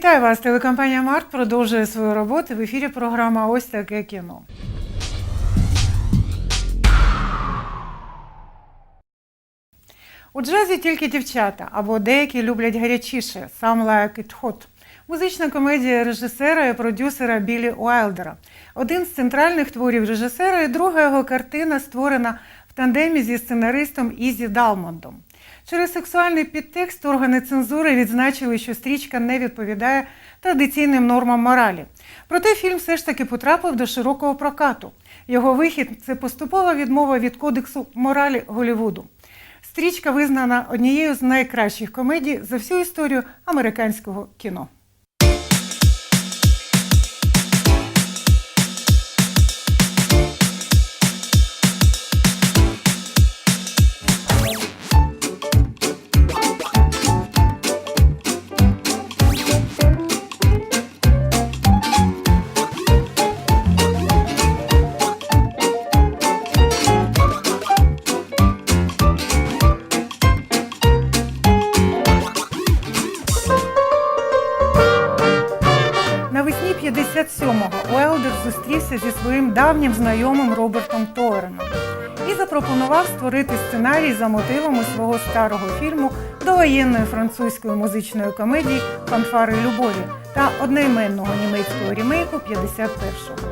Вітаю вас! Телекомпанія Март продовжує свою роботу. В ефірі програма Ось таке кіно. У джазі тільки дівчата, або деякі люблять гарячіше «Some like hot». Музична комедія режисера і продюсера Білі Уайлдера. Один з центральних творів режисера і друга його картина створена в тандемі зі сценаристом Ізі Далмондом. Через сексуальний підтекст органи цензури відзначили, що стрічка не відповідає традиційним нормам моралі. Проте фільм все ж таки потрапив до широкого прокату. Його вихід це поступова відмова від кодексу моралі Голівуду. Стрічка визнана однією з найкращих комедій за всю історію американського кіно. Зустрівся зі своїм давнім знайомим Робертом Тоереном і запропонував створити сценарій за мотивами свого старого фільму довоєнної французької музичної комедії Фанфари любові та одноіменного німецького рімейку 51-го.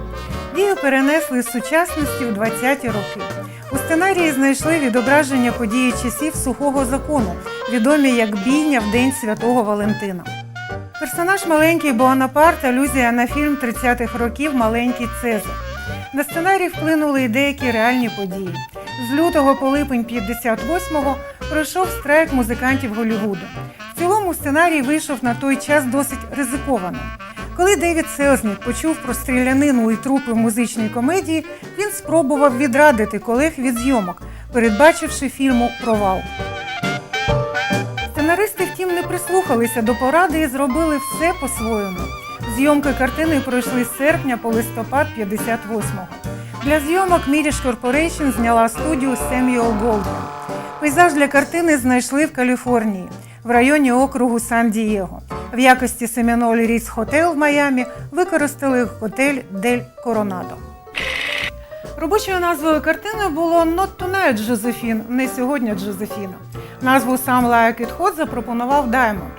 Дію перенесли з сучасності у 20-ті роки. У сценарії знайшли відображення події часів сухого закону, відомі як бійня в День Святого Валентина. Персонаж маленький Буанапарт алюзія на фільм 30-х років Маленький Цезар. На сценарій вплинули і деякі реальні події. З лютого по липень 58-го пройшов страйк музикантів Голлівуду. В цілому сценарій вийшов на той час досить ризикованим. Коли Девід Селзнік почув про стрілянину і трупи в музичній комедії, він спробував відрадити колег від зйомок, передбачивши фільму провал. Прислухалися до поради і зробили все по-своєму. Зйомки картини пройшли з серпня по листопад 58-го. Для зйомок Mirish Corporation зняла студію Samuel Goldwyn. Пейзаж для картини знайшли в Каліфорнії, в районі округу Сан-Дієго. В якості Семіноль Ріц Хотел в Майамі використали готель Дель Коронадо. Робочою назвою картини було «Not Tonight, Джозефін, не сьогодні Джозефіна. Назву «Some Like It Hot» запропонував Даймонд.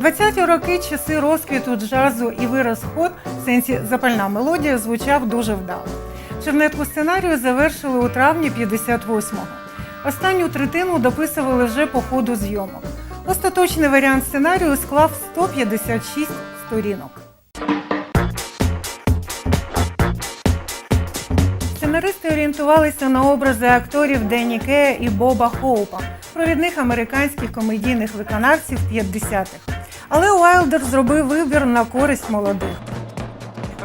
20-ті роки часи розквіту джазу і вираз хот, в сенсі запальна мелодія, звучав дуже вдало. Чернетку сценарію завершили у травні 58-го. Останню третину дописували вже по ходу зйомок. Остаточний варіант сценарію склав 156 сторінок. Сценаристи орієнтувалися на образи акторів Денні Кея і Боба Хоупа, провідних американських комедійних виконавців 50-х. Але Уайлдер зробив вибір на користь молодих.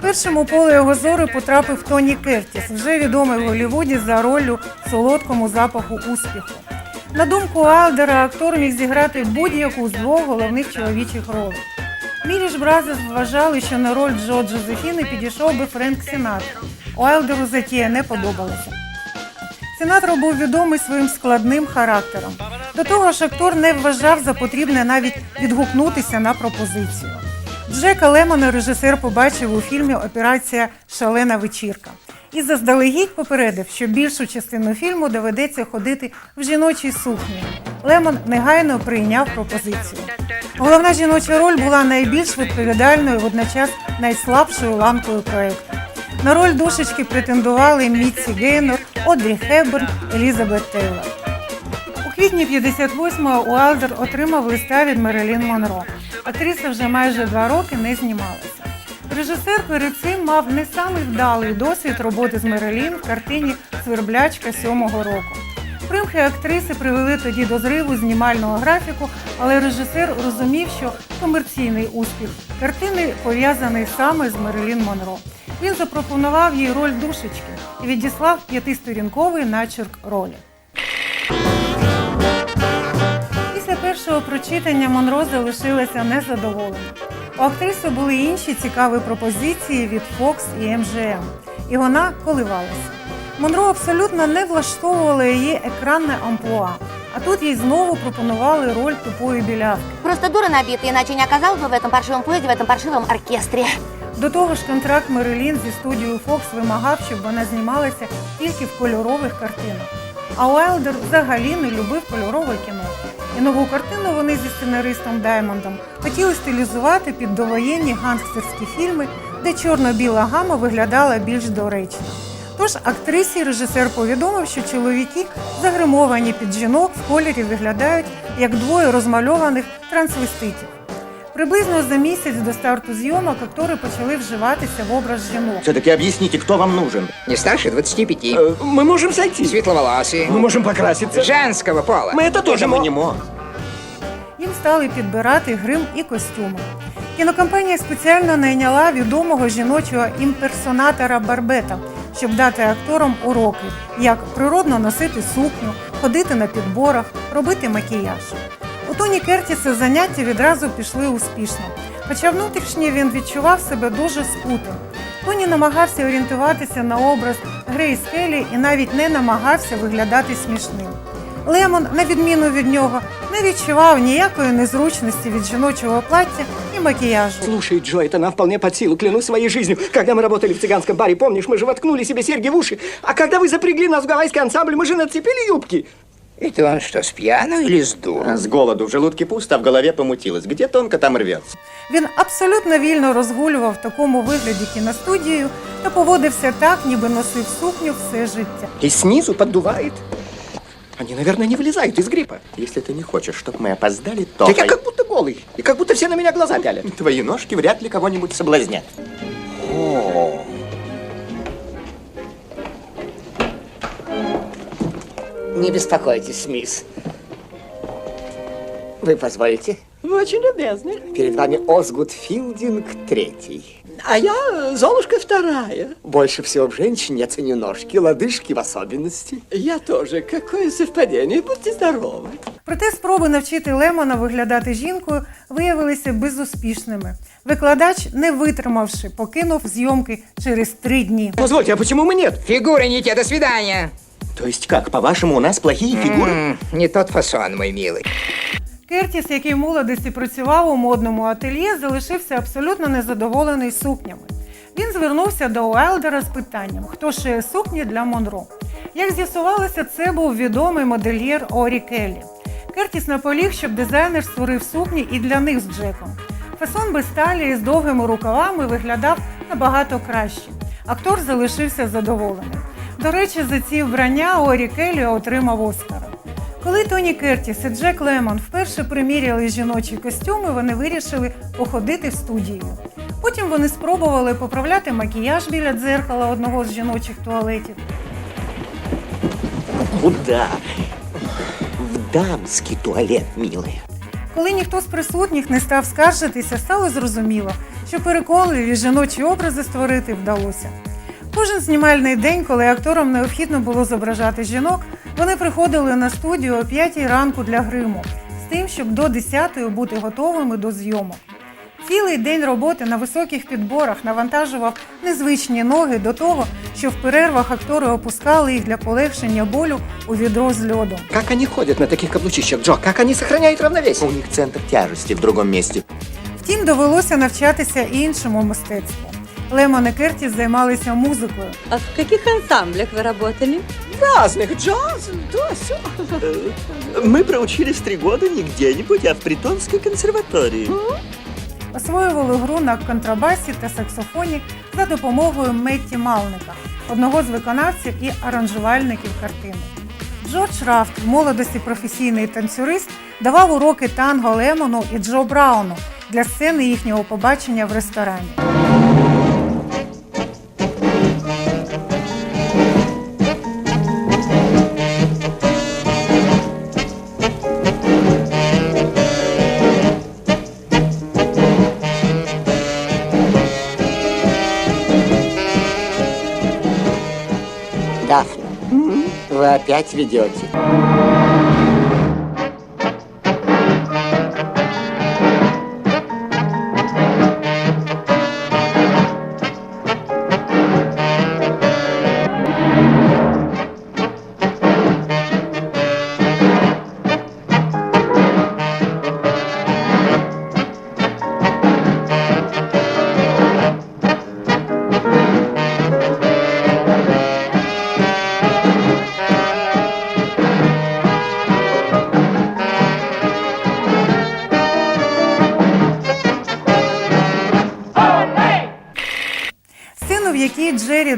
Першим у поле його зору потрапив Тоні Кертіс, вже відомий в Голлівуді за роллю солодкому запаху успіху. На думку Уайлдера, актор міг зіграти будь-яку з двох головних чоловічих ролей. Міріш Бразерс вважали, що на роль Джо Джозефіни підійшов би Френк Сінатра. Уайлдеру затія не подобалася. Сінатро був відомий своїм складним характером. До того ж, актор не вважав за потрібне навіть відгукнутися на пропозицію. Джека Лемона режисер побачив у фільмі Операція Шалена вечірка і заздалегідь попередив, що більшу частину фільму доведеться ходити в жіночій сукні. Лемон негайно прийняв пропозицію. Головна жіноча роль була найбільш відповідальною, водночас найслабшою ланкою проєкту. На роль душечки претендували Мітсі Гейнор, Одрі Хеберн, Елізабет Тейлор. У квітні 58-го Уайлдер отримав листа від Мерелін Монро. Актриса вже майже два роки не знімалася. Режисер перед цим мав не самий вдалий досвід роботи з Мерелін в картині Сверблячка сьомого року. Примхи актриси привели тоді до зриву знімального графіку, але режисер розумів, що комерційний успіх картини пов'язаний саме з Мерелін Монро Він запропонував їй роль душечки і відіслав п'ятисторінковий начерк ролі. Після першого прочитання Монро залишилася незадоволена. У актриси були інші цікаві пропозиції від Fox і MGM, і вона коливалася. Монро абсолютно не влаштовувала її екранне амплуа. А тут їй знову пропонували роль тупої білявки. Просто дура набитая, иначе не оказалась бы в этом паршивом поезде, в этом паршивом оркестре. До того ж, контракт Мерилін зі студією Fox вимагав, щоб вона знімалася тільки в кольорових картинах. А Уайлдер взагалі не любив кольорове кіно. І нову картину вони зі сценаристом Даймондом хотіли стилізувати під довоєнні гангстерські фільми, де чорно-біла гама виглядала більш доречно. Тож актрисі режисер повідомив, що чоловіки, загримовані під жінок, в кольорі виглядають як двоє розмальованих трансвеститів. Приблизно за місяць до старту зйомок актори почали вживатися в образ жінок. Все-таки объясните, кто вам нужен? Не старше 25. Э, мы можем зайти. Светловолосый. Мы можем покраситься. Женского пола. Мы это тоже Тоже не можем. Їм стали підбирати грим і костюми. Кінокомпанія спеціально найняла відомого жіночого імперсонатора Барбета, щоб дати акторам уроки, як природно носити сукню, ходити на підборах, робити макіяж. У Тоні Кертіса заняття відразу пішли успішно, хоча внутрішньо він відчував себе дуже скутим. Тоні намагався орієнтуватися на образ Грейс Келлі і навіть не намагався виглядати смішним. Лемон, на відміну від нього, не відчував ніякої незручності від жіночого плаття і макіяжу. Слушай, Джо, это нам вполне под силу, клянусь своей жизнью. Когда мы работали в цыганском баре, помнишь, мы же воткнули себе серьги в уши. А когда вы запрягли нас в гавайский ансамбль, мы же нацепили юбки. Это он что, с пьяну или с дуру? С голоду в желудке пусто, а в голове помутилось. Где тонко, там и рвется. Він абсолютно вільно розгулював в такому вигляді кіностудією та поводився так, ніби носив сукню все життя. И снизу поддувает. Они, наверное, не вылезают из гриппа. Если ты не хочешь, чтобы мы опоздали, то... Так я как будто голый. И как будто все на меня глаза пялят. Твои ножки вряд ли кого-нибудь соблазнят. Не беспокойтесь, мисс. Вы позволите? Вы очень любезны. Перед вами Озгуд Филдинг третий. А я э, Золушка вторая. Больше всего в женщине я ценю ножки, лодыжки в особенности. Я тоже. Какое совпадение. Будьте здоровы. Проте спроби навчити Лемона виглядати жінкою виявилися безуспішними. Викладач, не витримавши, покинув зйомки через три дні. Позвольте, а почему мы нет? Фигуры не те, до свидания. то есть как, по-вашему, у нас плохие фигуры? М, не тот фасон, мой милый. Кертіс, який в молодості працював у модному ательє, залишився абсолютно незадоволений сукнями. Він звернувся до Уайлдера з питанням, хто шиє сукні для Монро. Як з'ясувалося, це був відомий модельєр Орі Келлі. Кертіс наполіг, щоб дизайнер створив сукні і для них з Джеком. Фасон без талії з довгими рукавами виглядав набагато краще. Актор залишився задоволений. До речі, за ці вбрання Орі Келлі отримав Оскара. Коли Тоні Кертіс і Джек Лемон вперше приміряли жіночі костюми, вони вирішили походити в студію. Потім вони спробували поправляти макіяж біля дзеркала одного з жіночих туалетів. Куда? В дамский туалет, милая. Коли ніхто з присутніх не став скаржитися, стало зрозуміло, що переконливі жіночі образи створити вдалося. Кожен знімальний день, коли акторам необхідно було зображати жінок, вони приходили на студію о 5 ранку для гриму, з тим, щоб до 10 бути готовими до зйомок. Цілий день роботи на високих підборах навантажував незвичні ноги до того, що в перервах актори опускали їх для полегшення болю у відро з льодом. Как они ходят на таких каблучищах, Джо? Как они сохраняют равновесие? У них центр тяжести в другом месте. Втім, довелося навчатися іншому мистецтву. Лемон і Кертіс займалися музикою. А в каких ансамблях вы работали? Разных. Джаз, то, все. Мы проучились три года не где-нибудь, а в Притонской консерватории. Освоювали гру на контрабасі та саксофоні за допомогою Метті Малника, одного з виконавців і аранжувальників картини. Джордж Рафт, в молодості професійний танцюрист, давав уроки танго Лемону і Джо Брауну для сцени їхнього побачення в ресторані. Опять ведете.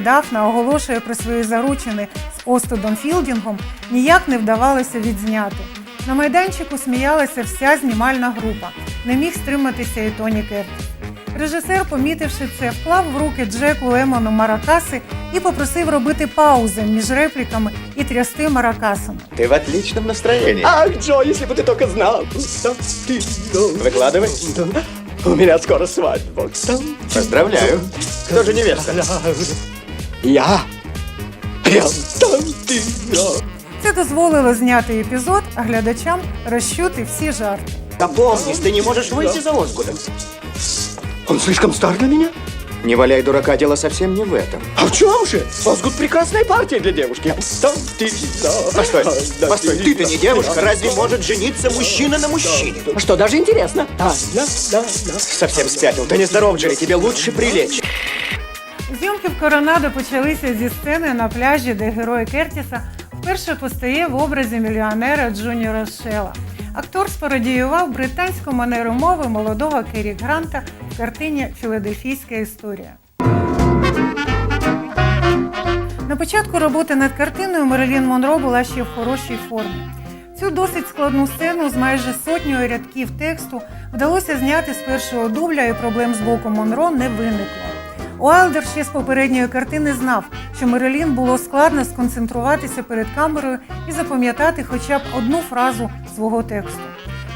Дафна оголошує про свої заручини з Остудом Філдінгом, ніяк не вдавалося відзняти. На майданчику сміялася вся знімальна група. Не міг стриматися і Тоні Кертіс. Режисер, помітивши це, вклав в руки Джеку Лемону маракаси і попросив робити паузи між репліками і трясти маракасами. Ты в отличном настроении. Ах, Джо, если бы ты только знал. Там ты, да. Выкладывай. У меня скоро свадьба. Там Поздравляю. Кто же невеста? Я. Прям там ты, да. Це дозволило зняти епізод, а глядачам розчути всі жарти. Опомнись, ты не можешь выйти за Озгуда. Он слишком стар для меня? Не валяй дурака, дело совсем не в этом. А в чем же? Озгуд прекрасная партия для девушки. Там ты, да. Постой, Да, постой, ты, ты-то да, не девушка, да. разве может жениться мужчина на мужчине? Что, даже интересно? А, да, да, да. Совсем спятил. Да нездоров, Джерри, тебе лучше прилечь. Зйомки в Коронадо почалися зі сцени на пляжі, де герой Кертіса вперше постає в образі мільйонера Джуніора Шела. Актор спародіював британську манеру мови молодого Керрі Гранта в картині Філадельфійська історія. На початку роботи над картиною Мерилін Монро була ще в хорошій формі. Цю досить складну сцену з майже сотнею рядків тексту вдалося зняти з першого дубля, і проблем з боку Монро не виникло. Уайлдер ще з попередньої картини знав, що Мерилін було складно сконцентруватися перед камерою і запам'ятати хоча б одну фразу свого тексту.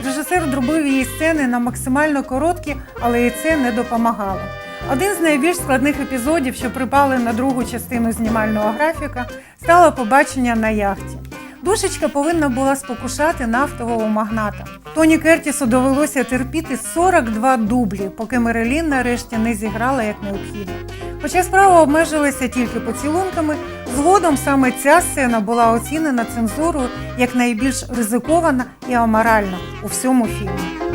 Режисер зробив її сцени на максимально короткі, але і це не допомагало. Один з найбільш складних епізодів, що припали на другу частину знімального графіка, стало побачення на яхті. Душечка повинна була спокушати нафтового магната. Тоні Кертісу довелося терпіти 42 дублі, поки Мерелін нарешті не зіграла як необхідно. Хоча справа обмежилася тільки поцілунками, згодом саме ця сцена була оцінена цензурою як найбільш ризикована і аморальна у всьому фільмі.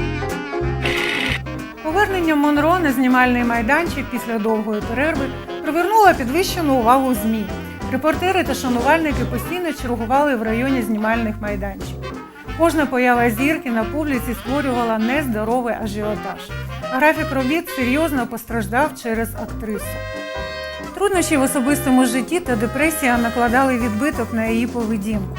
Повернення Монро на знімальний майданчик після довгої перерви привернуло підвищену увагу ЗМІ. Репортери та шанувальники постійно чергували в районі знімальних майданчиків. Кожна поява зірки на публіці створювала нездоровий ажіотаж. Графік робіт серйозно постраждав через актрису. Труднощі в особистому житті та депресія накладали відбиток на її поведінку.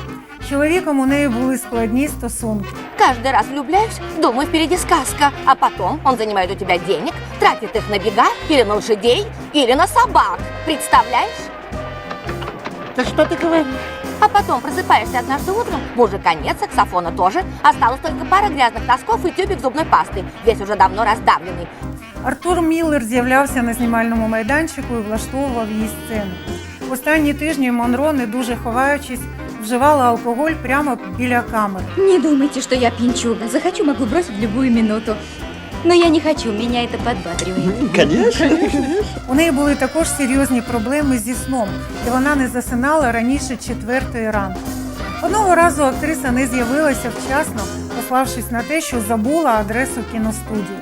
Чоловіком у неї були складні стосунки. Каждый раз влюбляюсь, думаю, впереди сказка. А потом он занимает у тебя денег, тратит их на бега или на лошадей, или на собак. Представляешь? Да что ты говоришь? А потом просыпаешься однажды утром, мужика нет, саксофона тоже. Осталось только пара грязных носков и тюбик зубной пасты, весь уже давно раздавленный. Артур Міллер з'являвся на знімальному майданчику і влаштовував її сцену. В останні тижні Монро, не дуже ховаючись, вживала алкоголь прямо біля камери. Не думайте, что я пьянчуга. Захочу, могу бросить в любую минуту. Но я не хочу, меня это подбадривает. Конечно. У неї були також серйозні проблеми зі сном, і вона не засинала раніше четвертої ранку. Одного разу актриса не з'явилася вчасно, пославшись на те, що забула адресу кіностудії.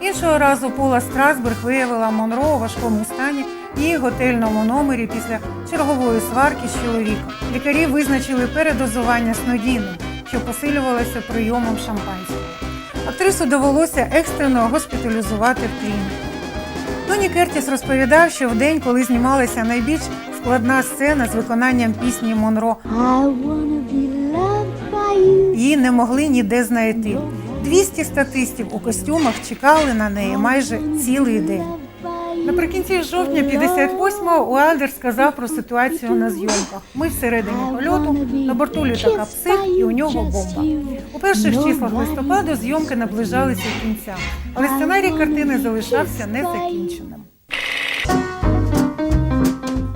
Іншого разу Пола Страсберг виявила Монро у важкому стані в її готельному номері після чергової сварки з чоловіком. Лікарі визначили передозування снодійним, що посилювалося прийомом шампанського. Актрису довелося екстрено госпіталізувати в клініку. Тоні Кертіс розповідав, що в день, коли знімалася найбільш складна сцена з виконанням пісні Монро, її не могли ніде знайти. 200 статистів у костюмах чекали на неї майже цілий день. Наприкінці жовтня 58-го Уайлдер сказав про ситуацію на зйомках. Ми всередині польоту, на борту літака псих і у нього бомба. У перших числах листопаду зйомки наближалися до кінця, але сценарій картини залишався незакінченим.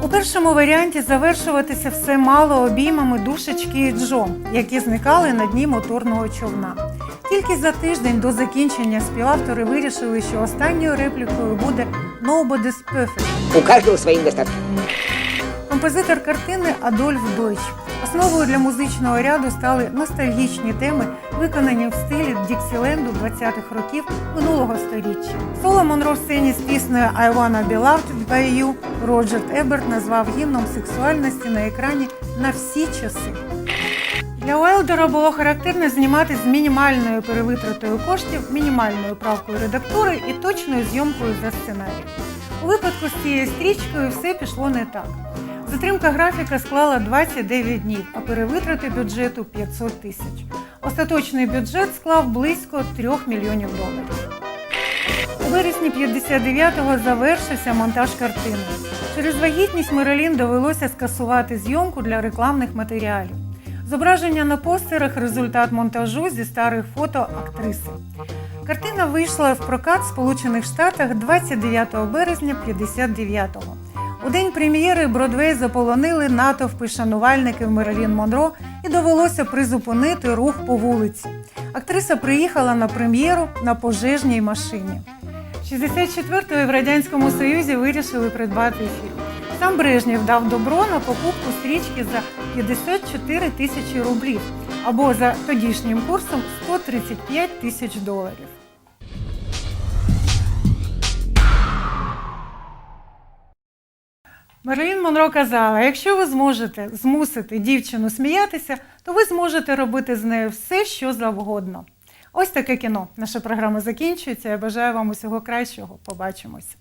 У першому варіанті завершуватися все мало обіймами душечки і Джо, які зникали на дні моторного човна. Тільки за тиждень до закінчення співавтори вирішили, що останньою реплікою буде «Nobody's perfect». У каждого свои недостатки. Композитор картини Адольф Дойч. Основою для музичного ряду стали ностальгічні теми, виконані в стилі Діксіленду 20-х років минулого століття. Соло Монро в сцені з піснею «I wanna be loved by you» Роджер Еберт назвав гімном сексуальності на екрані на всі часи. Для Уелдера було характерно знімати з мінімальною перевитратою коштів, мінімальною правкою редактури і точною зйомкою за сценарієм. У випадку з цією стрічкою все пішло не так. Затримка графіка склала 29 днів, а перевитрати бюджету 500 тисяч. Остаточний бюджет склав близько 3 мільйонів доларів. У вересні 59-го завершився монтаж картини. Через вагітність Мерелін довелося скасувати зйомку для рекламних матеріалів. Зображення на постерах результат монтажу зі старих фото актриси. Картина вийшла в прокат в Сполучених Штатах 29 березня 59-го. У день прем'єри Бродвей заполонили натовпи шанувальників Мерелін Монро і довелося призупинити рух по вулиці. Актриса приїхала на прем'єру на пожежній машині. 64-го в Радянському Союзі вирішили придбати фільм. Сам Брежнєв дав добро на покупку стрічки за 54 тисячі рублів або за тодішнім курсом 135 тисяч доларів. Мерлін Монро казала: якщо ви зможете змусити дівчину сміятися, то ви зможете робити з нею все, що завгодно. Ось таке кіно. Наша програма закінчується. Я бажаю вам усього кращого. Побачимось.